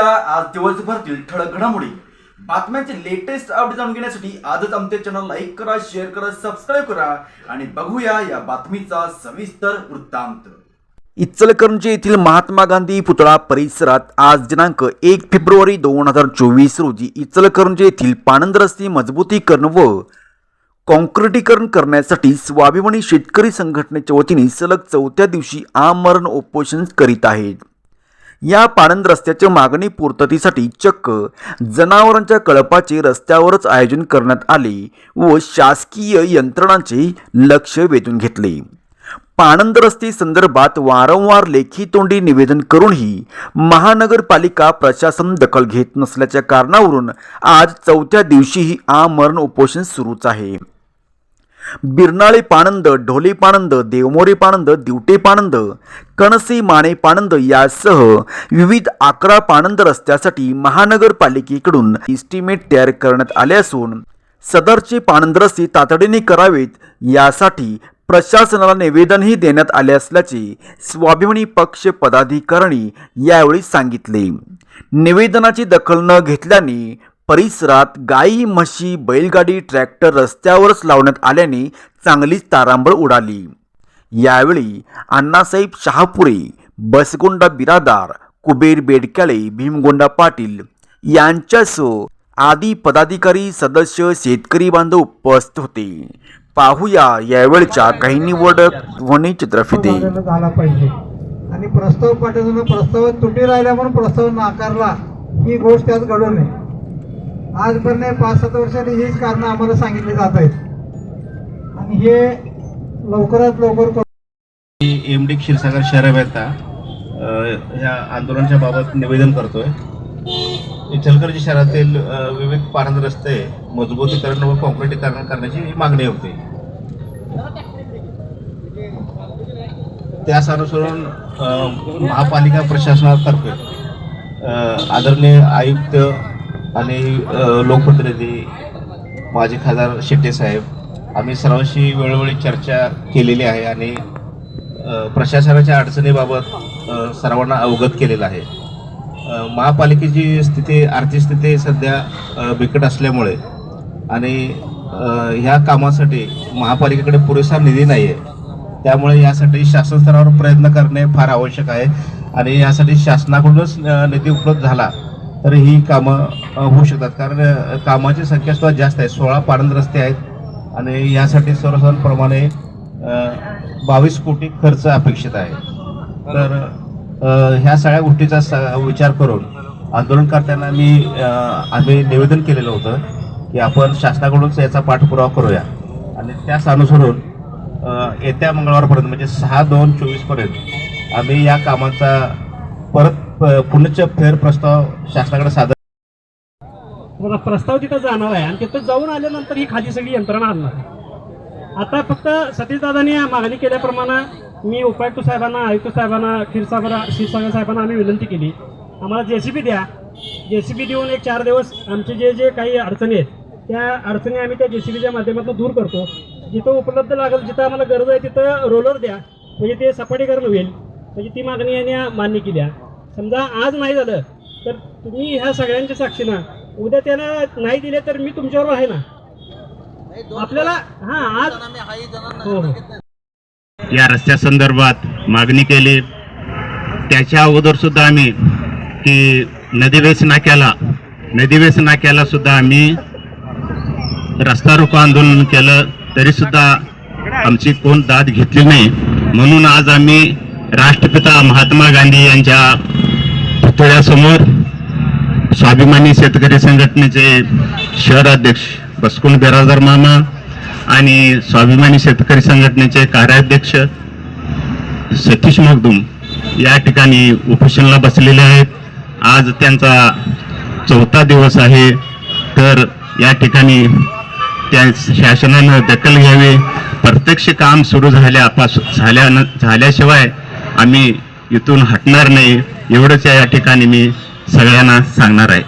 बघूया आज दिवसभरातील ठळक घडामोडी. बातम्यांचे लेटेस्ट अपडेट जाणून घेण्यासाठी आजच आमच्या चॅनल लाईक करा शेअर करा सबस्क्राईब करा आणि बघूया या बातमीचा सविस्तर वृत्तांत. इचलकरंजी येथील महात्मा गांधी पुतळा परिसरात आज दिनांक एक फेब्रुवारी दोन हजार चोवीस रोजी इचलकरंजी येथील पाणंद रस्ते मजबूतीकरण व कॉन्क्रिटीकरण करण्यासाठी स्वाभिमानी शेतकरी संघटनेच्या वतीने सलग चौथ्या दिवशी आमरण उपोषण करीत आहेत. या पाणंद रस्त्याच्या मागणी पूर्ततेसाठी चक्क जनावरांच्या कळपाचे रस्त्यावरच आयोजन करण्यात आले व शासकीय यंत्रणांचे लक्ष वेधून घेतले. पाणंद रस्ते संदर्भात वारंवार लेखी तोंडी निवेदन करूनही महानगरपालिका प्रशासन दखल घेत नसल्याच्या कारणावरून आज चौथ्या दिवशीही आमरण उपोषण सुरूच आहे. बिरनाळे पाणंद ढोले पाणंद देवमोरे पाणंद दिवटे पाणंद कणसी माने पाणंद यासह विविध अकरा पाणंद रस्त्यासाठी महानगरपालिकेकडून इस्टिमेट तयार करण्यात आले असून सदरचे पाणंद रस्ते तातडीने करावेत यासाठी प्रशासनाला निवेदनही देण्यात आले असल्याचे स्वाभिमानी पक्ष पदाधिकाऱ्यांनी यावेळी सांगितले. निवेदनाची दखल न घेतल्याने परिसरात गाई म्हशी बैलगाडी ट्रॅक्टर रस्त्यावरच लावण्यात आल्याने चांगलीच तारांबळ उडाली. यावेळी अण्णासाहेब शहापुरे बसगोंडा बिरादार कुबेर बेडक्याळे भीमगोंडा पाटील यांच्यासह आदी पदाधिकारी सदस्य शेतकरी बांधव उपस्थित होते. पाहूया यावेळच्या काही निवडक ध्वनी चित्रफिती. झाला पाहिजे आणि प्रस्ताव पाठवताना प्रस्तावात तुटी राहिल्या म्हणून प्रस्ताव नाकारला. ही गोष्ट त्यात घडू नये. आजपर्यंत पाच सात वर्षांनी हीच कारणं आम्हाला सांगितली जात आहेत. आणि हे लवकरात लवकर एम डी क्षीरसागर शहर अभियंता ह्या आंदोलनाच्या बाबत निवेदन करतोय. इचलकरंजी शहरातील विविध पारंद रस्ते मजबूतीकरण व कॉन्क्रिटीकरण करण्याची मागणी होती. त्यास अनुसरून महापालिका प्रशासनातर्फे आदरणीय आयुक्त आणि लोकप्रतिनिधी माजी खासदार शेट्टे साहेब आम्ही सर्वांशी वेळोवेळी चर्चा केलेली आहे आणि प्रशासनाच्या अडचणीबाबत सर्वांना अवगत केलेलं आहे. महापालिकेची स्थिती आर्थिक स्थिती सध्या बिकट असल्यामुळे आणि ह्या कामासाठी महापालिकेकडे पुरेसा निधी नाही आहे त्यामुळे यासाठी शासन स्तरावर प्रयत्न करणे फार आवश्यक आहे आणि यासाठी शासनाकडूनच निधी उपलब्ध झाला. तर ही कामं होऊ शकतात. कारण कामाची संख्या सुद्धा जास्त आहे. सोळा पाणंद रस्ते आहेत. आणि यासाठी सर्वसाधारणप्रमाणे बावीस कोटी खर्च अपेक्षित आहे. तर ह्या सगळ्या गोष्टीचा स- विचार करून आंदोलनकर्त्यांना मी आम्ही निवेदन केलेलं होतं की आपण शासनाकडूनच याचा पाठपुरावा करूया. आणि त्याच अनुसरून येत्या मंगळवारपर्यंत म्हणजे सहा दोन चोवीसपर्यंत आम्ही या कामाचा परत पुनश्च फेर प्रस्ताव शासनाकडे सादर बघा प्रस्ताव तिथं जाणार आहे आणि तिथं जाऊन आल्यानंतर ही खाली सगळी यंत्रणा आणणार आता फक्त सतीशदादांनी मागणी केल्याप्रमाणे मी उपायुक्त साहेबांना आयुक्त साहेबांना क्षीरसागर क्षीरसागर साहेबांना आम्ही विनंती केली. आम्हाला जे सी बी द्या. जे सी बी देऊन एक चार दिवस आमचे जे जे काही अडचणी आहेत त्या अडचणी आम्ही त्या जे सी बीच्या माध्यमातून दूर करतो. जिथं उपलब्ध लागेल जिथं आम्हाला गरज आहे तिथं रोलर द्या. म्हणजे ते सपाटीकरण होईल. म्हणजे ती मागणी यांनी मान्य केली आहे. समजा आज नाही झालं तर तुम्ही ह्या सगळ्यांच्या साक्षीनं उद्या त्यांना नाही दिले तर मी तुमच्यावर आहे ना? आपल्याला हा आज हो हो. या रस्त्या संदर्भात मागणी केली. त्याच्या अगोदर सुद्धा आम्ही की नदीवेस नाक्याला नदीवेस नाक्याला सुद्धा आम्ही रस्ता रोको आंदोलन केलं. तरी सुद्धा आमची कोण दाद घेतली नाही. म्हणून आज आम्ही राष्ट्रपिता महात्मा गांधी यांच्या पुतळ्यासमोर स्वाभिमानी शेतकरी संघटनेचे शहर अध्यक्ष बसकुंड बिराजदार मामा आणि स्वाभिमानी शेतकरी संघटनेचे कार्याध्यक्ष सतीश मगदुम या ठिकाणी उपोषणाला बसलेले आहेत. आज त्यांचा चौथा दिवस आहे. तर या ठिकाणी त्या शासनानं दखल घ्यावी. प्रत्यक्ष काम सुरू झाल्यापासून झाल्यानं झाल्याशिवाय आम्ही इथून हटणार नाही. एवढंच या ठिकाणी मी सगळ्यांना सांगणार आहे.